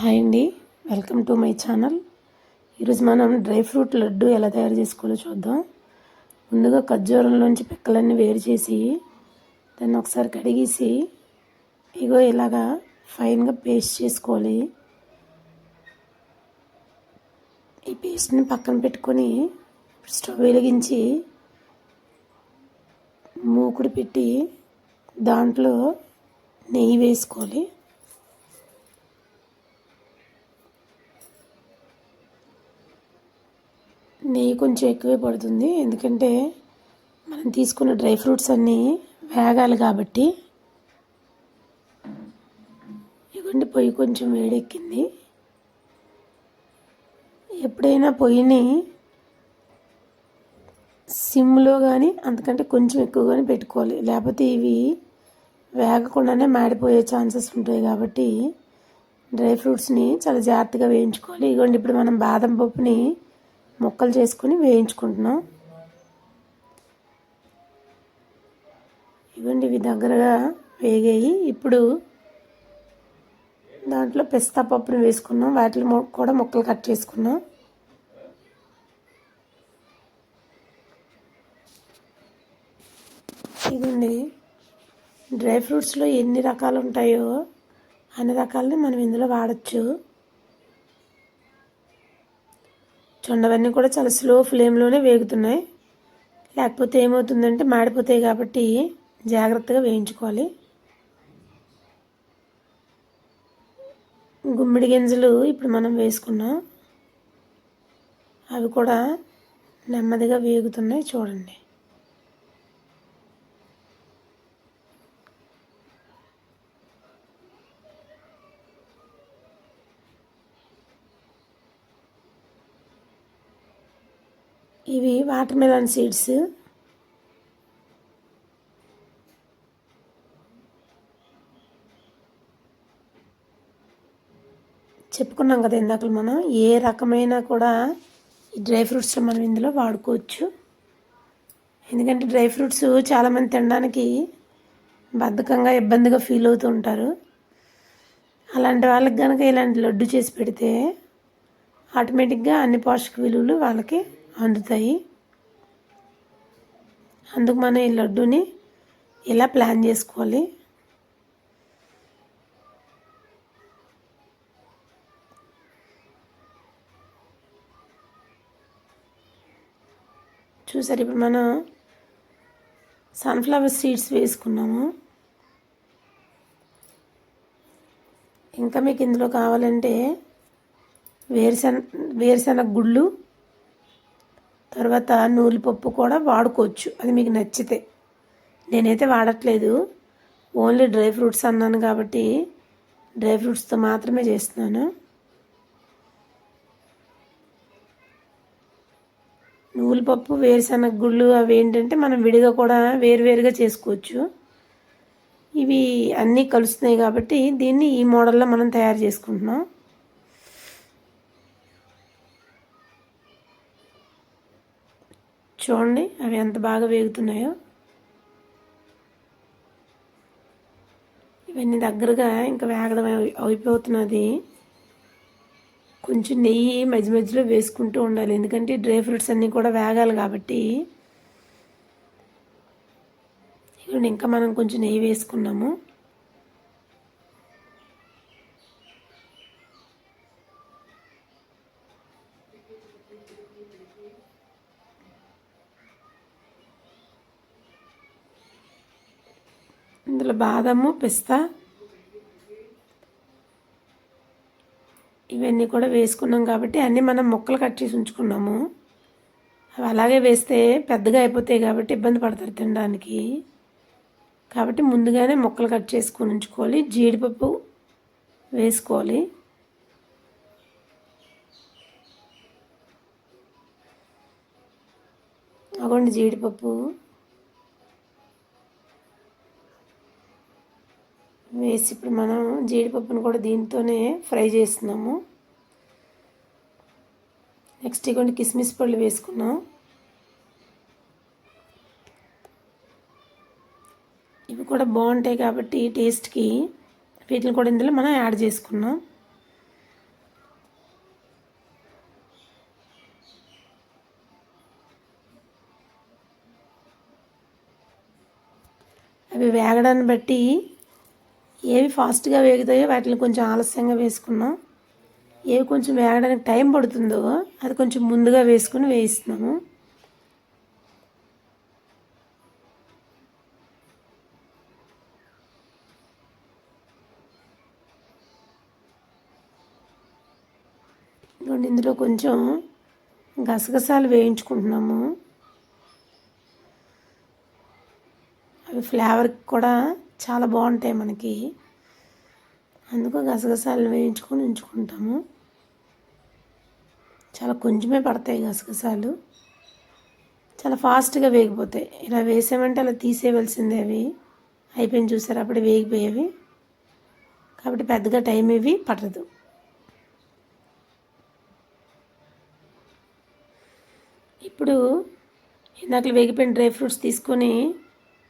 Hi అండి. Welcome to my channel. ఈరోజు మనం డ్రై ఫ్రూట్ లడ్డు ఎలా తయారు చేసుకోవాలో చూద్దాం. ముందుగా ఖర్జూరంలోంచి పిక్కలన్నీ వేరు చేసి దాన్ని ఒకసారి కడిగేసి ఇగో ఇలాగా ఫైన్గా పేస్ట్ చేసుకోవాలి. ఈ పేస్ట్ని పక్కన పెట్టుకొని స్టవ్ వెలిగించి మూకుడు పెట్టి దాంట్లో నెయ్యి వేసుకోవాలి. నెయ్యి కొంచెం ఎక్కువే పడుతుంది. ఎందుకంటే మనం తీసుకున్న డ్రై ఫ్రూట్స్ అన్నీ వేగాలి కాబట్టి. ఇవ్వండి పొయ్యి కొంచెం వేడెక్కింది. ఎప్పుడైనా పొయ్యిని సిమ్లో కానీ అంతకంటే కొంచెం ఎక్కువ కానీ పెట్టుకోవాలి. లేకపోతే ఇవి వేగకుండానే మాడిపోయే ఛాన్సెస్ ఉంటాయి కాబట్టి డ్రై ఫ్రూట్స్ని చాలా జాగ్రత్తగా వేయించుకోవాలి. ఇదిగోండి ఇప్పుడు మనం బాదం పప్పుని ముక్కలు చేసుకొని వేయించుకుంటున్నాం. ఇవ్వండి ఇవి దగ్గరగా వేగాయి. ఇప్పుడు దాంట్లో పిస్తా పప్పుని వేసుకున్నాం. వాటిని కూడా ముక్కలు కట్ చేసుకున్నాం. ఇదండి డ్రై ఫ్రూట్స్లో ఎన్ని రకాలు ఉంటాయో అన్ని రకాలని మనం ఇందులో వాడచ్చు. చూడండి కూడా చాలా స్లో ఫ్లేమ్లోనే వేగుతున్నాయి. లేకపోతే ఏమవుతుందంటే మాడిపోతాయి కాబట్టి జాగ్రత్తగా వేయించుకోవాలి. గుమ్మిడి గింజలు ఇప్పుడు మనం వేసుకున్నాం. అవి కూడా నెమ్మదిగా వేగుతున్నాయి. చూడండి. ఇవి వాటర్ మెలన్ సీడ్స్ చెప్పుకున్నాం కదా ఇందాకలు మనం ఏ రకమైన కూడా ఈ డ్రై ఫ్రూట్స్ మనం ఇందులో వాడుకోవచ్చు. ఎందుకంటే డ్రై ఫ్రూట్స్ చాలామంది తినడానికి బద్ధకంగా ఇబ్బందిగా ఫీల్ అవుతూ ఉంటారు. అలాంటి వాళ్ళకి కనుక ఇలాంటి లడ్డు చేసి పెడితే ఆటోమేటిక్గా అన్ని పోషక విలువలు వాళ్ళకి అందుతాయి. అందుకు మనం ఈ లడ్డూని ఇలా ప్లాన్ చేసుకోవాలి? చూసారు ఇప్పుడు మనం సన్ఫ్లవర్ సీడ్స్ వేసుకున్నాము. ఇంకా మీకు ఇందులో కావాలంటే వేరుశెన వేరుశెనగ గుళ్ళు తర్వాత నూలిపప్పు కూడా వాడుకోవచ్చు. అది మీకు నచ్చితే. నేనైతే వాడట్లేదు. ఓన్లీ డ్రై ఫ్రూట్స్ అన్నాను కాబట్టి డ్రై ఫ్రూట్స్తో మాత్రమే చేస్తున్నాను. నూలుపప్పు వేరుశనగ గుళ్ళు అవి ఏంటంటే మనం విడిగా కూడా వేరువేరుగా చేసుకోవచ్చు. ఇవి అన్నీ కలుస్తున్నాయి కాబట్టి దీన్ని ఈ మోడల్లో మనం తయారు చేసుకుంటున్నాం. చూడండి అవి ఎంత బాగా వేగుతున్నాయో. ఇవన్నీ దగ్గరగా ఇంకా వేగడం అయిపోతున్నది. కొంచెం నెయ్యి మధ్య మధ్యలో వేసుకుంటూ ఉండాలి. ఎందుకంటే డ్రై ఫ్రూట్స్ అన్నీ కూడా వేగాలి కాబట్టి. ఇక్కడ ఇంకా మనం కొంచెం నెయ్యి వేసుకున్నాము. ఇందులో బాదము పిస్తా. ఇవన్నీ కూడా వేసుకున్నాం కాబట్టి అన్నీ మనం ముక్కలు కట్ చేసి ఉంచుకున్నాము. అవి అలాగే వేస్తే పెద్దగా అయిపోతాయి కాబట్టి ఇబ్బంది పడతారు తినడానికి. కాబట్టి ముందుగానే ముక్కలు కట్ చేసుకొని ఉంచుకోవాలి. జీడిపప్పు వేసుకోవాలి. అగోండి జీడిపప్పు. వేసి ఇప్పుడు మనం జీడిపప్పును కూడా దీంతోనే ఫ్రై చేస్తున్నాము. నెక్స్ట్ ఇగోండి కిస్మిస్ పళ్ళు వేసుకున్నాం. ఇవి కూడా బాగుంటాయి కాబట్టి టేస్ట్కి వీటిని కూడా ఇందులో మనం యాడ్ చేసుకున్నాం. అవి వేగడాన్ని బట్టి ఏవి ఫాస్ట్గా వేగుతాయో వాటిని కొంచెం ఆలస్యంగా వేసుకున్నాం. ఏవి కొంచెం వేగడానికి టైం పడుతుందో అది కొంచెం ముందుగా వేసుకుని వేయిస్తున్నాము. ఇదిగోండి ఇందులో కొంచెం గసగసాలు వేయించుకుంటున్నాము. అవి ఫ్లేవర్కి కూడా చాలా బాగుంటాయి మనకి. అందుకు గసగసాలు వేయించుకొని ఉంచుకుంటాము. చాలా కొంచెమే పడతాయి గసగసాలు. చాలా ఫాస్ట్గా వేగిపోతాయి. ఇలా వేసామంటే అలా తీసేయవలసిందే అవి. అయిపోయింది చూసారు? అప్పుడు వేగిపోయేవి. కాబట్టి పెద్దగా టైం ఇవి పట్టదు ఇప్పుడు ఇందాక వేగిపోయిన డ్రై ఫ్రూట్స్ తీసుకొని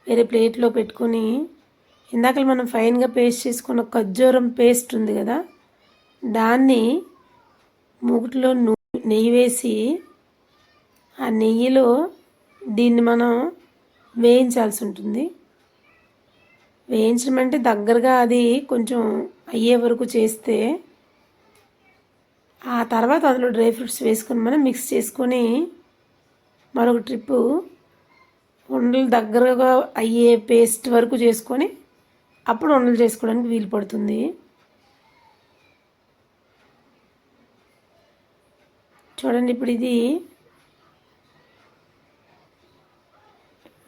వేరే ప్లేట్లో పెట్టుకొని ఇందాక మనం ఫైన్గా పేస్ట్ చేసుకున్న ఖర్జూరం పేస్ట్ ఉంది కదా దాన్ని మూగుట్లో నెయ్యి వేసి ఆ నెయ్యిలో దీన్ని మనం వేయించాల్సి ఉంటుంది. వేయించడం అంటే దగ్గరగా అది కొంచెం అయ్యే వరకు చేస్తే ఆ తర్వాత అందులో డ్రై ఫ్రూట్స్ వేసుకొని మనం మిక్స్ చేసుకొని మరొక ట్రిప్పు ఉండలు దగ్గరగా అయ్యే పేస్ట్ వరకు చేసుకొని అప్పుడు వంటలు చేసుకోవడానికి వీలు పడుతుంది. చూడండి ఇప్పుడు ఇది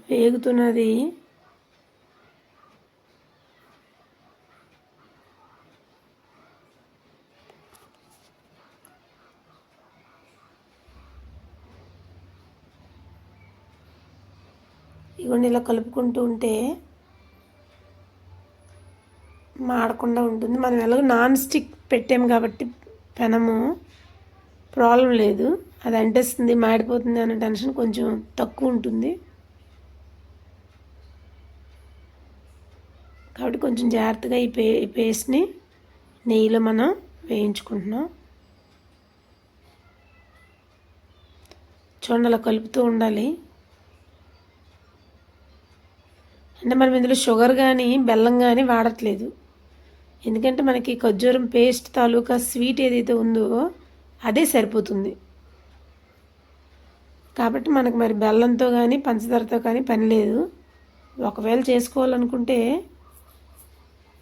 వేగుతున్నది. ఇవన్నీ ఇలా కలుపుకుంటూ ఉంటే మాడకుండా ఉంటుంది. మనం ఎలాగో నాన్ స్టిక్ పెట్టాము కాబట్టి పెనము ప్రాబ్లం లేదు. అది అంటేస్తుంది మాడిపోతుంది అనే టెన్షన్ కొంచెం తక్కువ ఉంటుంది. కాబట్టి కొంచెం జాగ్రత్తగా ఈ పే పేస్ట్ని నెయ్యిలో మనం వేయించుకుంటున్నాం. చూడండి అలా కలుపుతూ ఉండాలి. అంటే మనం ఇందులో షుగర్ కానీ బెల్లం కానీ వాడట్లేదు. ఎందుకంటే మనకి ఖర్జూరం పేస్ట్ తాలూకా స్వీట్ ఏదైతే ఉందో అదే సరిపోతుంది. కాబట్టి మనకు మరి బెల్లంతో కానీ పంచదారతో కానీ పని లేదు. ఒకవేళ చేసుకోవాలనుకుంటే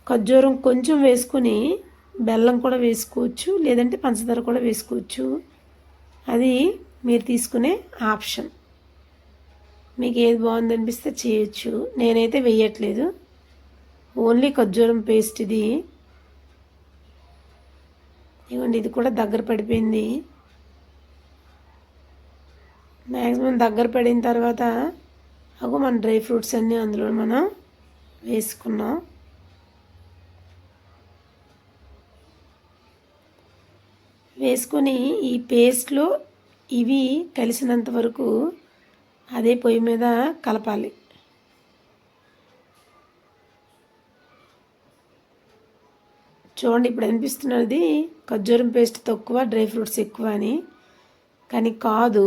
ఖర్జూరం కొంచెం వేసుకొని బెల్లం కూడా వేసుకోవచ్చు లేదంటే పంచదార కూడా వేసుకోవచ్చు. అది మీరు తీసుకునే ఆప్షన్. మీకు ఏది బాగుంది అనిపిస్తే చేయొచ్చు. నేనైతే వేయట్లేదు. ఓన్లీ ఖర్జూరం పేస్ట్ ఇది. ఇవ్వండి ఇది కూడా దగ్గర పడిపోయింది. మ్యాక్సిమం దగ్గర పడిన తర్వాత అగో మన డ్రై ఫ్రూట్స్ అన్నీ అందులో మనం వేసుకున్నాం. వేసుకొని ఈ పేస్ట్లో ఇవి కలిసినంత వరకు అదే పొయ్యి మీద కలపాలి. చూడండి ఇప్పుడు అనిపిస్తున్నది ఖర్జూరం పేస్ట్ తక్కువ డ్రై ఫ్రూట్స్ ఎక్కువ అని. కానీ కాదు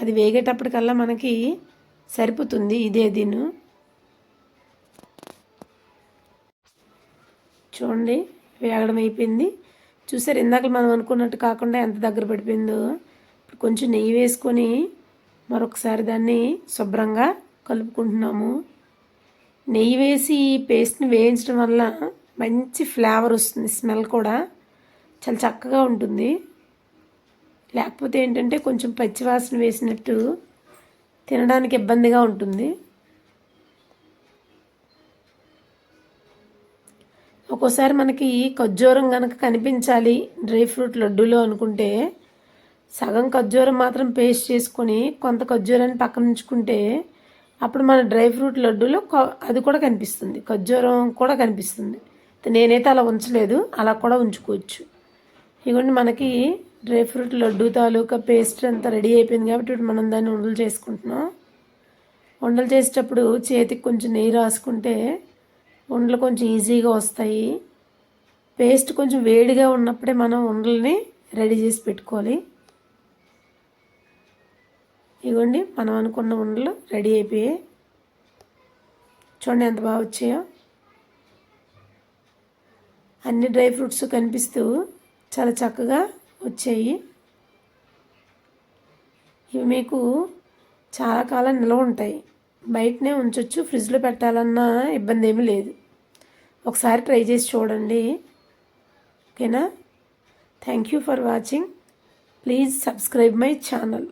అది వేగేటప్పటికల్లా మనకి సరిపోతుంది ఇదే దీను. చూడండి వేగడం అయిపోయింది. చూసారు ఇందాక మనం అనుకున్నట్టు కాకుండా ఎంత దగ్గర పడిపోయిందో. ఇప్పుడు కొంచెం నెయ్యి వేసుకొని మరొకసారి దాన్ని శుభ్రంగా కలుపుకుంటున్నాము. నెయ్యి వేసి పేస్ట్ని వేయించడం వల్ల మంచి ఫ్లేవర్ వస్తుంది స్మెల్ కూడా. చాలా చక్కగా ఉంటుంది. లేకపోతే ఏంటంటే కొంచెం పచ్చివాసన వేసినట్టు తినడానికి ఇబ్బందిగా ఉంటుంది. ఒక్కోసారి మనకి ఖర్జూరం కనుక కనిపించాలి డ్రై ఫ్రూట్ లడ్డూలో అనుకుంటే సగం ఖర్జూరం మాత్రం పేస్ట్ చేసుకొని కొంత ఖర్జూరాన్ని పక్కన ఉంచుకుంటే అప్పుడు మన డ్రై ఫ్రూట్ లడ్డూలో అది కూడా కనిపిస్తుంది. ఖర్జూరం కూడా కనిపిస్తుంది. నేనైతే అలా ఉంచలేదు. అలా కూడా ఉంచుకోవచ్చు. ఇవ్వండి మనకి డ్రై ఫ్రూట్ లడ్డు తాలూకా పేస్ట్ అంతా రెడీ అయిపోయింది కాబట్టి ఇప్పుడు మనం దాన్ని ఉండలు చేసుకుంటున్నాం. ఉండలు చేసేటప్పుడు చేతికి కొంచెం నెయ్యి రాసుకుంటే ఉండలు కొంచెం ఈజీగా వస్తాయి. పేస్ట్ కొంచెం వేడిగా ఉన్నప్పుడే మనం ఉండల్ని రెడీ చేసి పెట్టుకోవాలి. ఇవ్వండి మనం అనుకున్న ఉండలు రెడీ అయిపోయాయి. చూడండి ఎంత బాగా వచ్చాయో. అన్ని డ్రై ఫ్రూట్స్ కనిపిస్తూ చాలా చక్కగా వచ్చాయి. ఇవి మీకు చాలా కాలం నిల్వ ఉంటాయి. బయటనే ఉంచవచ్చు ఫ్రిడ్జ్లో పెట్టాలన్నా ఇబ్బంది ఏమీ లేదు. ఒకసారి ట్రై చేసి చూడండి. ఓకేనా? Thank you for watching. Please subscribe my channel.